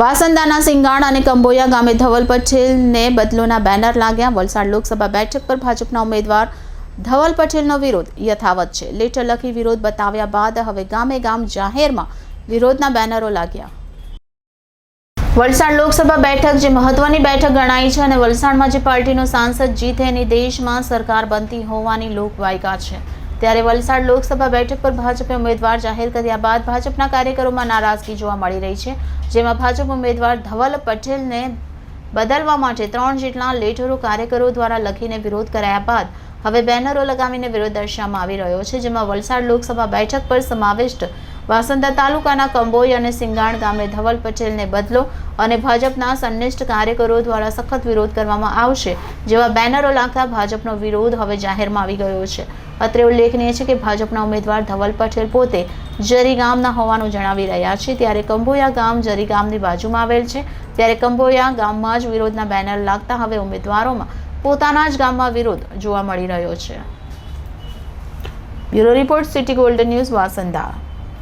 વાસંદાના સિંગાણ અને કંબોયા ગામે ધવલ પટેલને બદલોના બેનર લાગ્યા. વલસાડ લોકસભા બેઠક પર ભાજપના ઉમેદવાર ધવલ પટેલનો વિરોધ યથાવત છે. લેટર લખી વિરોધ બતાવ્યા બાદ હવે ગામે ગામ જાહેરમાં વિરોધના બેનરો લાગ્યા. વલસાડ લોકસભા બેઠક જે મહત્વની બેઠક ગણાય છે અને વલસાડમાં જે પાર્ટીનો સાંસદ જીતે એની દેશમાં સરકાર બનતી હોવાની લોકવાયકા છે. ત્યારે વલસાડ લોકસભા બેઠક પર ભાજપે ઉમેદવાર જાહેર કર્યા બાદ ભાજપના કાર્યકરોમાં નારાજગી જોવા મળી રહી છે, જેમાં ભાજપ ઉમેદવાર ધવલ પટેલને બદલવા માટે ત્રણ જેટલા લેટરો કાર્યકરો દ્વારા લખીને વિરોધ કરાયા બાદ હવે બેનરો લગાવીને વિરોધ દર્શાવવામાં આવી રહ્યો છે, જેમાં વલસાડ લોકસભા બેઠક પર સમાવિષ્ટ વાસંદા તાલુકાના કંબોઈ અને સિંગાણ ગામે ધવલ પટેલને બદલો અને ભાજપના સંનિષ્ઠ કાર્યકરો દ્વારા સખત વિરોધ કરવામાં આવશે જેવા બેનરો લાગતા ભાજપનો વિરોધ હવે જાહેરમાં આવી ગયો છે. અત્રે ઉલ્લેખનીય છે કે ભાજપના ઉમેદવાર ધવલ પટેલ પોતે જરી ગામના હોવાનું જણાવી રહ્યા છે. ત્યારે કંબોયા ગામ જરી ગામની બાજુમાં આવેલ છે. ત્યારે કંબોયા ગામમાં જ વિરોધના બેનર લાગતા હવે ઉમેદવારોમાં પોતાના જ ગામમાં વિરોધ જોવા મળી રહ્યો છે. Bureau report city golden news વાસંદા.